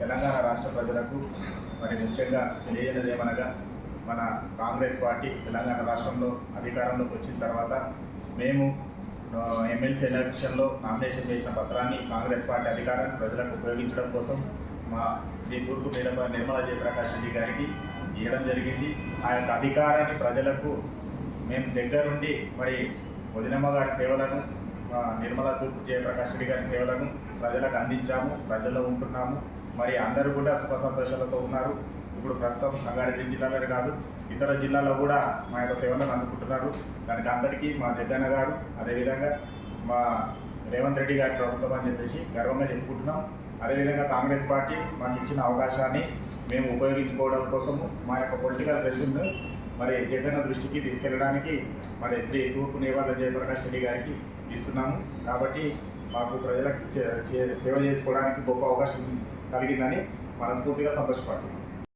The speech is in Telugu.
తెలంగాణ రాష్ట్ర ప్రజలకు మరి ముఖ్యంగా తెలియజేయలేదు ఏమనగా మన కాంగ్రెస్ పార్టీ తెలంగాణ రాష్ట్రంలో అధికారంలోకి వచ్చిన తర్వాత మేము ఎమ్మెల్సీ ఎలక్షన్లో నామినేషన్ చేసిన పత్రాన్ని కాంగ్రెస్ పార్టీ అధికారాన్ని ప్రజలకు ఉపయోగించడం కోసం మా శ్రీ తూర్పు నిర్మ నిర్మలా జయప్రకాష్ రెడ్డి గారికి ఇవ్వడం జరిగింది. ఆ యొక్క అధికారాన్ని ప్రజలకు మేము దగ్గరుండి మరి వదినమ్మ గారి సేవలను నిర్మలా తూర్పు జయప్రకాష్ రెడ్డి గారి సేవలను ప్రజలకు అందించాము ప్రజల్లో ఉంటున్నాము. మరి అందరూ కూడా సుఖ సంతోషాలతో ఉన్నారు. ఇప్పుడు ప్రస్తుతం సంగారెడ్డి జిల్లాలోనే కాదు ఇతర జిల్లాలో కూడా మా యొక్క సేవలను అందుకుంటున్నారు. దానికి అందరికీ మా జగన్న గారు అదేవిధంగా మా రేవంత్ రెడ్డి గారి ప్రభుత్వం అని చెప్పేసి గర్వంగా చెప్పుకుంటున్నాం. అదేవిధంగా కాంగ్రెస్ పార్టీ మాకు ఇచ్చిన అవకాశాన్ని మేము ఉపయోగించుకోవడం కోసము మా యొక్క పొలిటికల్ ప్రెషర్ను మరి జగన్ దృష్టికి తీసుకెళ్ళడానికి మరి శ్రీ తూర్పు నేవాల జయప్రకాష్ రెడ్డి గారికి ఇస్తున్నాము. కాబట్టి మాకు ప్రజలకు చే- సేవ చేసుకోవడానికి గొప్ప అవకాశం కలిగిందని మనస్ఫూర్తిగా సంతోషపడుతున్నాం.